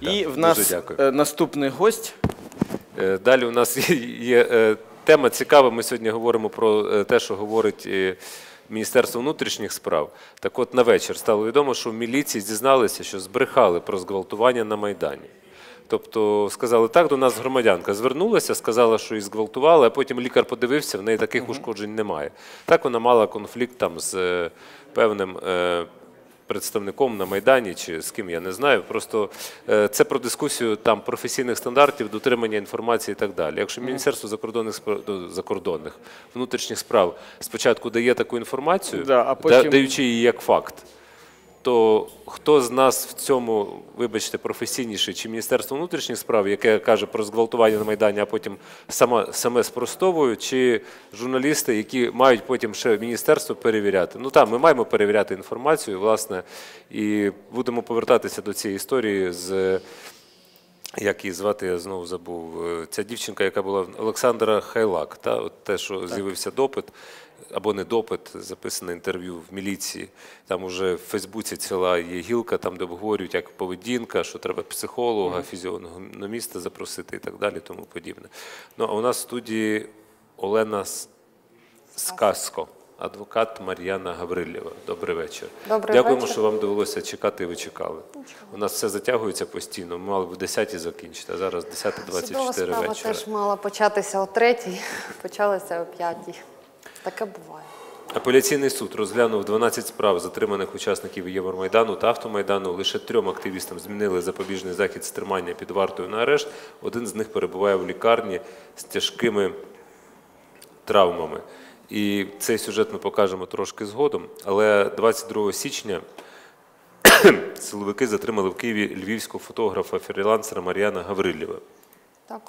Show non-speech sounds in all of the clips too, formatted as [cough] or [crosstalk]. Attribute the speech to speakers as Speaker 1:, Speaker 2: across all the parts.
Speaker 1: І в нас
Speaker 2: дуже дякую.
Speaker 1: е, наступний гость.
Speaker 2: Е, Далі у нас [laughs] є, е, тема цікава. Ми сьогодні говоримо про е, те, що говорить е, Міністерство внутрішніх справ. Так от на вечір стало відомо, що в міліції зізналися, що збрехали про зґвалтування на Майдані. Тобто сказали, так до нас громадянка звернулася, сказала, що її зґвалтували, а потім лікар подивився, в неї таких ушкоджень немає. Так вона мала конфлікт там з е, певним е, представником на Майдані чи з ким я не знаю. Просто е, це про дискусію там професійних стандартів, дотримання інформації і так далі. Якщо Міністерство закордонних справ закордонних внутрішніх справ спочатку дає таку інформацію,
Speaker 1: Да, а потім-
Speaker 2: даючи її як факт. То хто з нас в цьому, вибачте, професійніший, чи Міністерство внутрішніх справ, яке каже про зґвалтування на Майдані, а потім саме, саме спростовує, чи журналісти, які мають потім ще міністерство перевіряти? Ну так, ми маємо перевіряти інформацію, власне, і будемо повертатися до цієї історії з. Як її звати, я знову забув. Е, Ця дівчинка, яка була Олександра Хайлак, та от те, що з'явився допит, або не допит, записане інтерв'ю в міліції. Там уже в Фейсбуці ціла є гілка, там де обговорюють, як поведінка, що треба психолога, фізіономіста запросити і так далі, тому подібне. Ну а у нас в студії Олена Сказко, адвокат Мар'яна Гаврилєва. Добрий вечір.
Speaker 3: Добрий
Speaker 2: Дякуємо,
Speaker 3: вечір.
Speaker 2: що вам довелося чекати, і ви чекали. У нас все затягується постійно. Ми мали б в 10 закінчити, а зараз
Speaker 3: Судова
Speaker 2: 10.24
Speaker 3: справа
Speaker 2: вечора.
Speaker 3: теж мала початися о третій, [laughs] почалася о п'ятій. Таке буває.
Speaker 2: Апеляційний суд розглянув 12 справ затриманих учасників Євромайдану та Автомайдану. Лише трьом активістам змінили запобіжний захід з тримання під вартою на арешт. Один з них перебуває в лікарні з тяжкими травмами. І цей сюжет ми покажемо трошки згодом. Але 22 січня [coughs] силовики затримали в Києві львівського фотографа фрілансера Мар'яна Гаврилєва.
Speaker 3: Так.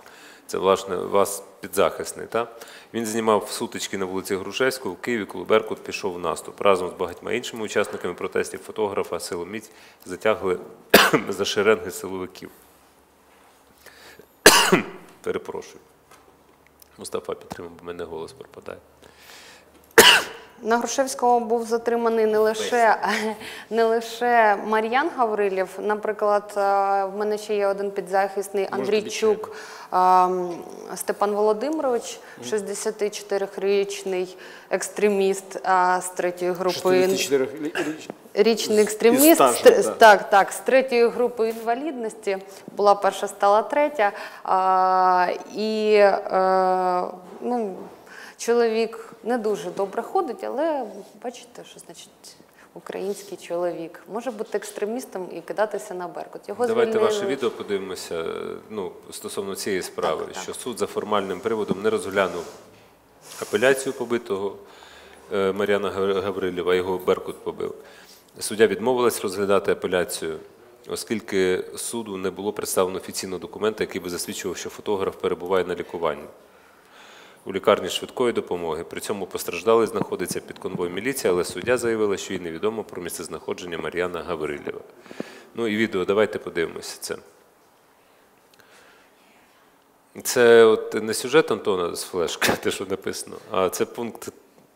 Speaker 2: Це власне вас підзахисний. Та? Він знімав сутички на вулиці Грушевського в Києві, коли Беркут пішов в наступ. Разом з багатьма іншими учасниками протестів фотографа силоміць затягли [coughs] за шеренги силовиків. [coughs] Перепрошую. Мустафа підтримав, бо мене голос пропадає.
Speaker 3: На Грушевського був затриманий не лише, [laughs] не лише Мар'ян Гаврилів. Наприклад, е, в мене ще є один підзахисний Андрійчук ем, Степан Володимирович, 64-річний екстреміст е, з третьої групи.
Speaker 1: 64 річ-
Speaker 3: Річний екстреміст,
Speaker 1: стажем,
Speaker 3: з-
Speaker 1: да.
Speaker 3: так, так, з третьої групи інвалідності. Була перша, стала третя. А, і е, ну, чоловік не дуже добре ходить, але бачите, що значить український чоловік. Може бути екстремістом і кидатися на беркут. Його
Speaker 2: Давайте
Speaker 3: звільнили.
Speaker 2: ваше відео подивимося ну, стосовно цієї справи,
Speaker 3: Так, так.
Speaker 2: що суд за формальним приводом не розглянув апеляцію побитого е, Мар'яна Гаврилєва, його Беркут побив. Суддя відмовилась розглядати апеляцію, оскільки суду не було представлено офіційного документа, який би засвідчував, що фотограф перебуває на лікуванні у лікарні швидкої допомоги. При цьому постраждалий знаходиться під конвоєм міліції, але суддя заявила, що їй невідомо про місцезнаходження Мар'яна Гаврилєва. Ну і відео, давайте подивимося це. Це от не сюжет Антона з флешки, [laughs] те, що написано, а це пункт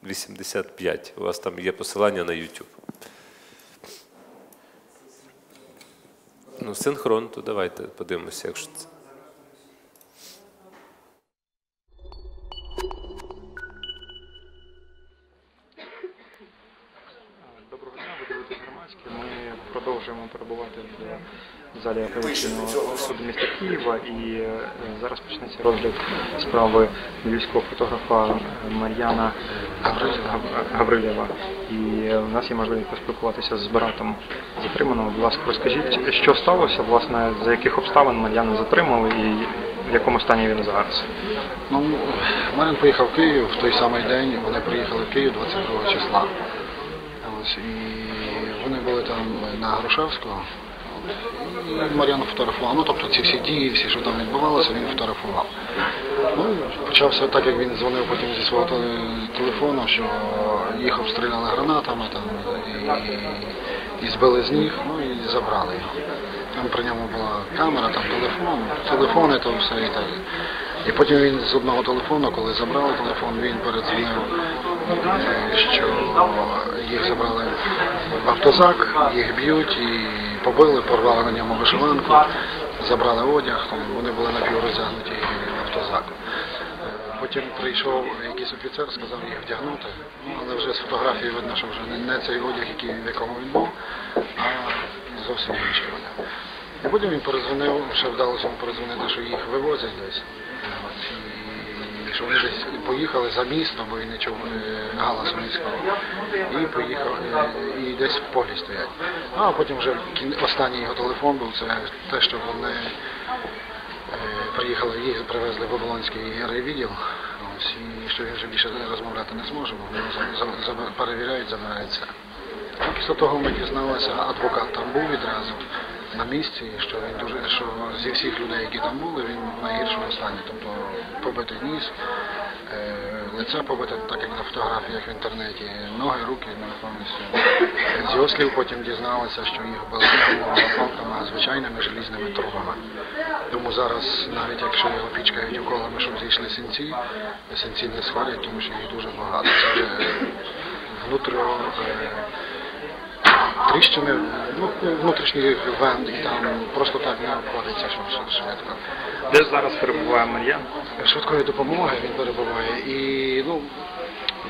Speaker 2: 85. У вас там є посилання на YouTube. Ну, синхрон, то давайте подивимося, якщо це.
Speaker 4: Продовжуємо перебувати в залі апеляційного суду міста Києва і е, зараз почнеться розгляд справи львівського фотографа Мар'яна Гаврилєва. І е, у нас є можливість поспілкуватися з братом затриманого. Будь ласка, розкажіть, що сталося, власне, за яких обставин Мар'яна затримали і в якому стані він зараз?
Speaker 5: Ну, Марин поїхав в Київ в той самий день. Вони приїхали в Київ 22 числа. Ось, і вони були там на Грушевського. І Мар'яна фотографував. Ну, тобто ці всі дії, всі, що там відбувалося, він фотографував. Ну, почався так, як він дзвонив потім зі свого телефону, що їх обстріляли гранатами там, і, і збили з ніг, ну і забрали його. Там при ньому була камера, там телефон, телефони, то все і так. І потім він з одного телефону, коли забрали телефон, він передзвонив, е, що їх забрали в автозак, їх б'ють і побили, порвали на ньому вишиванку. забрали одяг, там вони були напівроздягнуті в автозак. Потім прийшов якийсь офіцер, сказав їх вдягнути, ну, але вже з фотографії видно, що вже не, цей одяг, який, в якому він був, а зовсім інший одяг. І потім він перезвонив, ще вдалося йому перезвонити, що їх вивозять десь. Що вони десь поїхали за місто, бо він не чув галасу міського. І поїхав, е, і десь в полі стоять. Ну, а потім вже останній його телефон був, це те, що вони е, приїхали, їх привезли в Оболонський райвідділ. І що він вже більше розмовляти не зможе, бо його перевіряють, забирають все. Ну, Після того ми дізналися, адвокат там був відразу на місці, що він дуже що зі всіх людей, які там були, він в найгіршому стані. Тобто побитий ніс, е, лице побите, так як на фотографіях в інтернеті, ноги, руки ну, повністю. З його слів потім дізналися, що їх били палками, звичайними желізними трубами. Тому зараз, навіть якщо його пічкають уколами, щоб зійшли синці, синці не схвалять, тому що їх дуже багато. Це вже внутрішньо е, тріщини, ну, внутрішній венти, там просто так не обходиться що- швидко.
Speaker 4: Де зараз перебуває Мар'ян?
Speaker 5: Швидкої допомоги він перебуває і ну,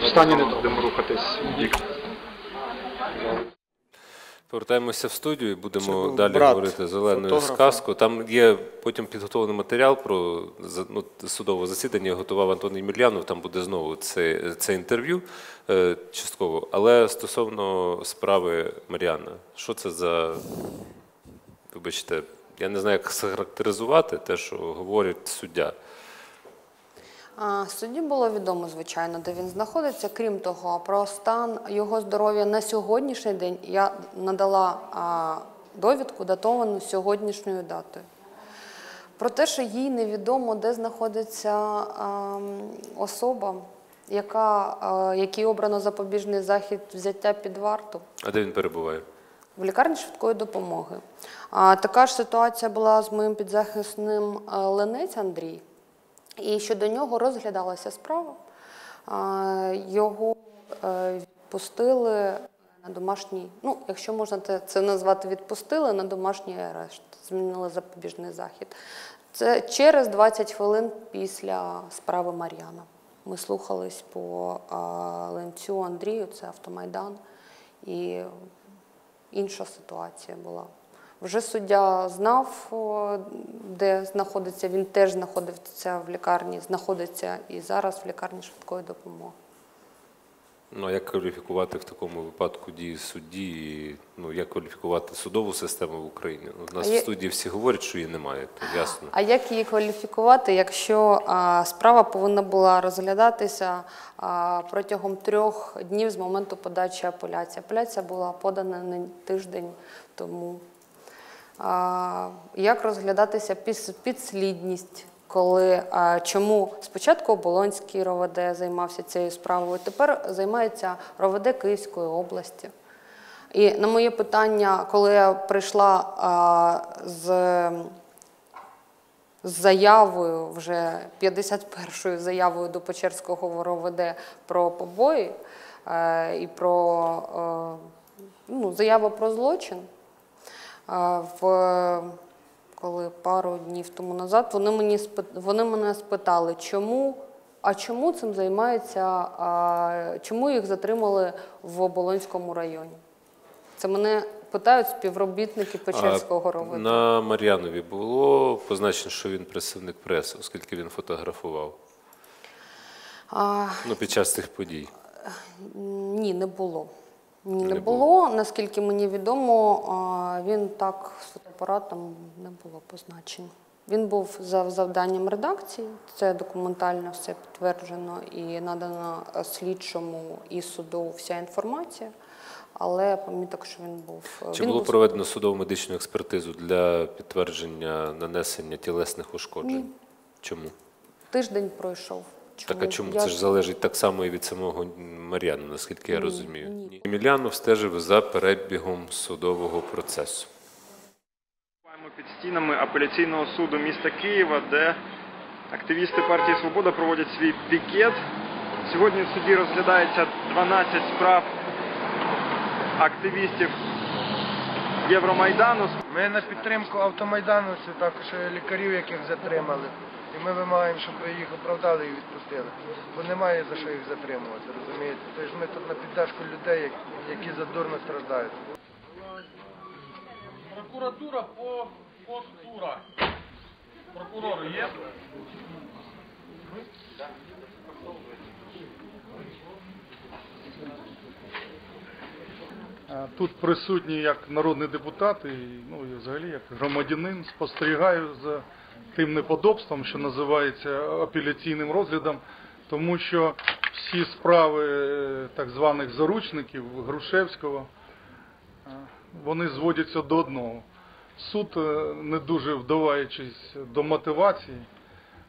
Speaker 5: в стані недобре.
Speaker 4: Будемо рухатись.
Speaker 2: Повертаємося в студію і будемо далі
Speaker 1: брат
Speaker 2: говорити зеленою
Speaker 1: фотографа.
Speaker 2: сказку. Там є потім підготовлений матеріал про ну, судове засідання. Готував Антон Ємельянов. Там буде знову це, це інтерв'ю е, частково. Але стосовно справи Мар'яна, що це за вибачте, я не знаю, як схарактеризувати те, що говорить суддя.
Speaker 3: Судді було відомо, звичайно, де він знаходиться. Крім того, про стан його здоров'я на сьогоднішній день я надала довідку, датовану сьогоднішньою датою. Про те, що їй невідомо, де знаходиться особа, яка, якій обрано запобіжний захід взяття під варту
Speaker 2: А де він перебуває?
Speaker 3: в лікарні швидкої допомоги. Така ж ситуація була з моїм підзахисним е, Ленець Андрій. І щодо нього розглядалася справа. Його е, відпустили на домашній, ну, якщо можна це назвати відпустили на домашній арешт, змінили запобіжний захід. Це через 20 хвилин після справи Мар'яна. Ми слухались по Ленцю Андрію, це автомайдан. І інша ситуація була. Вже суддя знав, де знаходиться. Він теж знаходився в лікарні, знаходиться і зараз в лікарні швидкої допомоги.
Speaker 2: Ну, а як кваліфікувати в такому випадку дії судді? І, ну, як кваліфікувати судову систему в Україні? Ну, У нас
Speaker 3: А
Speaker 2: в студії всі говорять, що її немає, то ясно.
Speaker 3: А як її кваліфікувати, якщо а, справа повинна була розглядатися а, протягом трьох днів з моменту подачі апеляції? Апеляція була подана не тиждень тому. Як розглядатися підслідність, коли чому спочатку Оболонський РОВД займався цією справою, тепер займається РОВД Київської області. І на моє питання, коли я прийшла з заявою, вже 51-ю заявою до Печерського РОВД про побої е, і про е, ну, заяву про злочин. В, коли пару днів тому назад вони, мені, вони мене спитали, чому, а чому цим займаються, а, чому їх затримали в Оболонському районі? Це мене питають співробітники Печерського
Speaker 2: А На Мар'янові було позначено, що він представник преси, оскільки він фотографував
Speaker 3: А,
Speaker 2: ну, під час цих подій.
Speaker 3: Ні, не було. Ні, не,
Speaker 2: Не
Speaker 3: було. Наскільки мені відомо, він так з фотоапаратом не було позначено. Він був за завданням редакції, це документально все підтверджено і надано слідчому і суду вся інформація. Але поміток, що він був. е,
Speaker 2: Чи
Speaker 3: він
Speaker 2: було
Speaker 3: був
Speaker 2: проведено судово медичну експертизу для підтвердження нанесення тілесних ушкоджень?
Speaker 3: Ні.
Speaker 2: Чому?
Speaker 3: тиждень пройшов.
Speaker 2: Так а чому?
Speaker 3: Я-
Speaker 2: Це ж залежить так само і від самого Мар'яна, наскільки я
Speaker 3: Ні,
Speaker 2: розумію.
Speaker 3: ні.
Speaker 2: Емельянов стежив за перебігом судового процесу.
Speaker 4: Маємо під стінами апеляційного суду міста Києва, де активісти партії Свобода проводять свій пікет. Сьогодні в суді розглядається 12 справ активістів
Speaker 6: Євромайдану.
Speaker 7: Ми на підтримку автомайдану, це також лікарів, яких затримали. І ми вимагаємо, щоб їх оправдали і відпустили. Бо немає за що їх затримувати, розумієте? Тобто ми тут на піддержку людей, які задурно страждають.
Speaker 6: Прокуратура по постура. Прокурори є?
Speaker 8: Тут присутній як народний депутат і, ну, і взагалі як громадянин спостерігаю за тим неподобством, що називається апеляційним розглядом, тому що всі справи е, так званих заручників Грушевського, е, вони зводяться до одного. Суд, е, не дуже вдаваючись до мотивації,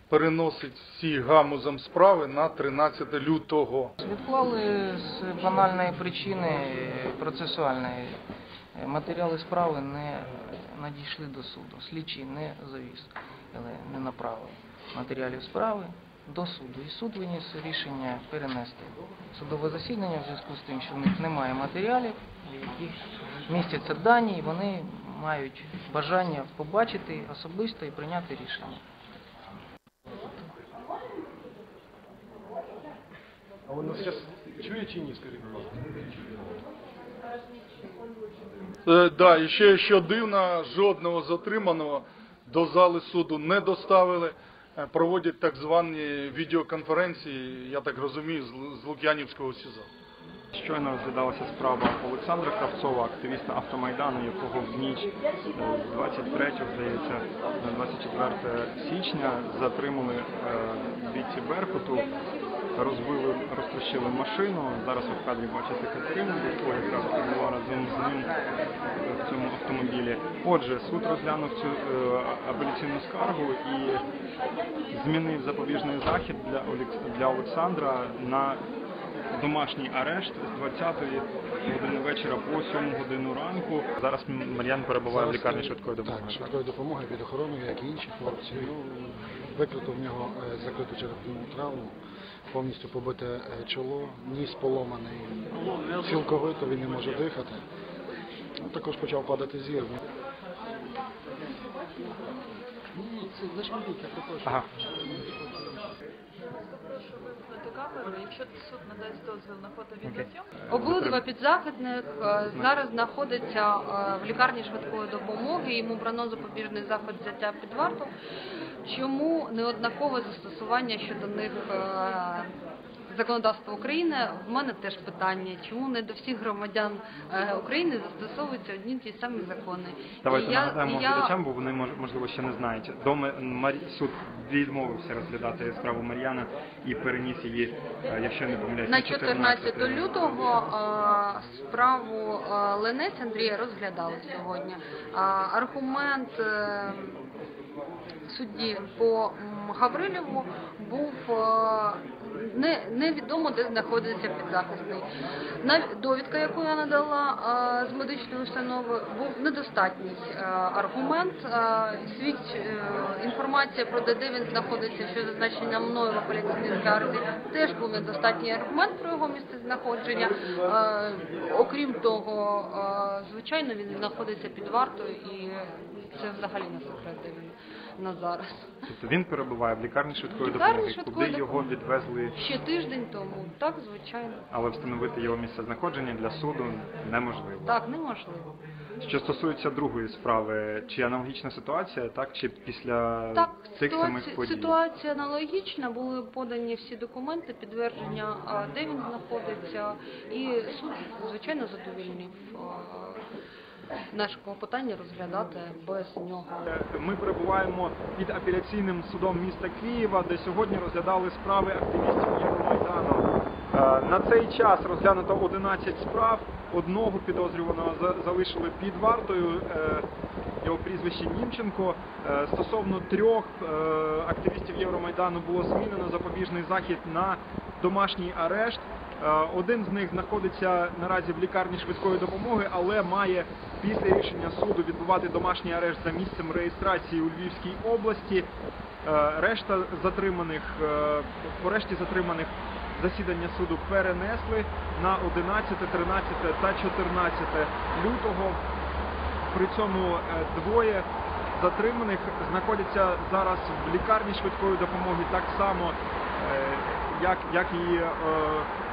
Speaker 8: переносить всі гамузом справи на 13 лютого.
Speaker 9: Відклали з банальної причини процесуальної. Матеріали справи не надійшли до суду. Слідчий не завіз, але не направив матеріалів справи до суду. І суд виніс рішення перенести судове засідання в зв'язку з тим, що в них немає матеріалів, в яких містяться дані, і вони мають бажання побачити особисто і прийняти рішення.
Speaker 10: А он нас сейчас чи ні, скажіть, будь ласка?
Speaker 8: Е, да, і ще що дивно, жодного затриманого до зали суду не доставили. Е, Проводять так звані відеоконференції, я так розумію, з Лук'янівського СІЗО.
Speaker 4: Щойно розглядалася справа Олександра Кравцова, активіста автомайдану, якого в ніч е, з 23, здається, на 24 січня затримали е, бійці Беркуту, розбили, розтрощили машину. Зараз ви в кадрі бачите Катерину, яка якраз була разом з ним в цьому автомобілі. Отже, суд розглянув цю е, апеляційну скаргу і змінив запобіжний захід для для Олександра на домашній арешт з 20 години вечора по 7 годину ранку. Зараз Мар'ян перебуває в лікарні швидкої допомоги.
Speaker 5: Так, швидкої допомоги під охороною, як і інші хлопці. Ну, викрито в нього е, закриту черепну травму, повністю побите е, чоло, ніс поломаний, цілковито він не може дихати. Ну, також почав падати зір.
Speaker 4: Ага.
Speaker 11: Якщо суд надасть дозвіл на фото-відеозйомку,
Speaker 3: Обидва е, зараз знаходяться е, в лікарні швидкої допомоги. Йому брано запобіжний заход взяття під варту. Чому неоднакове застосування щодо них е, законодавства України? В мене теж питання. Чому не до всіх громадян е, України застосовуються одні й ті самі закони?
Speaker 4: Давайте
Speaker 3: я-
Speaker 4: нагадаємо
Speaker 3: я-
Speaker 4: глядачам, бо вони мож- можливо ще не знають. До М- Марі- суд відмовився розглядати справу Мар'яна і переніс її, е, якщо не помиляюсь,
Speaker 3: На 14 лютого справу Ленець Андрія розглядали сьогодні. Аргумент судді по Гаврилєву був е, не, невідомо, де знаходиться підзахисний. Довідка, яку я надала е, з медичної установи, був недостатній е, аргумент. Свідч інформація про те, де він знаходиться, що зазначена мною в апеляційній скарзі, теж був недостатній аргумент про його місце знаходження. Окрім того, звичайно, він знаходиться під вартою і це взагалі не секрет, він на зараз.
Speaker 4: Тобто він перебуває в лікарні швидкої
Speaker 3: Лікарні
Speaker 4: допомоги,
Speaker 3: швидкої
Speaker 4: куди його відвезли,
Speaker 3: Ще тиждень тому, так, звичайно.
Speaker 4: але встановити його місце знаходження для суду неможливо.
Speaker 3: Так, неможливо.
Speaker 4: Що стосується другої справи, чи аналогічна ситуація, так чи після
Speaker 3: Так,
Speaker 4: цих самих
Speaker 3: ситуація,
Speaker 4: подій?
Speaker 3: ситуація аналогічна, були подані всі документи, підтвердження, а, де він знаходиться, і суд, звичайно, задовільнив а, наше клопотання розглядати без нього.
Speaker 4: Ми перебуваємо під апеляційним судом міста Києва, де сьогодні розглядали справи активістів Євромайдану. Е, На цей час розглянуто 11 справ. Одного підозрюваного за- залишили під вартою. е, Його прізвище Німченко. Е, Стосовно трьох е, активістів Євромайдану було змінено запобіжний захід на домашній арешт. Е, Один з них знаходиться наразі в лікарні швидкої допомоги, але має після рішення суду відбувати домашній арешт за місцем реєстрації у Львівській області. Е, Решта затриманих е, по решті затриманих засідання суду перенесли на 11, 13 та 14 лютого. При цьому двоє затриманих знаходяться зараз в лікарні швидкої допомоги так само, як, як і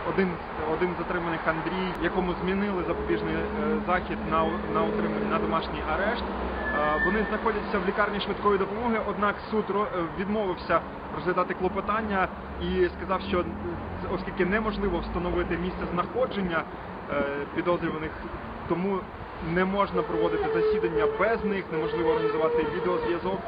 Speaker 4: один, один затриманих Андрій, якому змінили запобіжний е, захід на, на утримання на домашній арешт. Е, Вони знаходяться в лікарні швидкої допомоги, однак суд е, відмовився розглядати клопотання і сказав, що оскільки неможливо встановити місце знаходження підозрюваних, тому не можна проводити засідання без них, неможливо організувати відеозв'язок.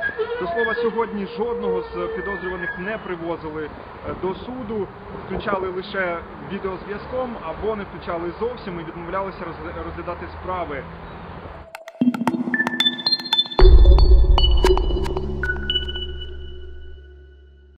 Speaker 4: До слова, сьогодні жодного з підозрюваних не привозили е, до суду, включали лише відеозв'язком або не включали зовсім і відмовлялися розгля- розглядати справи.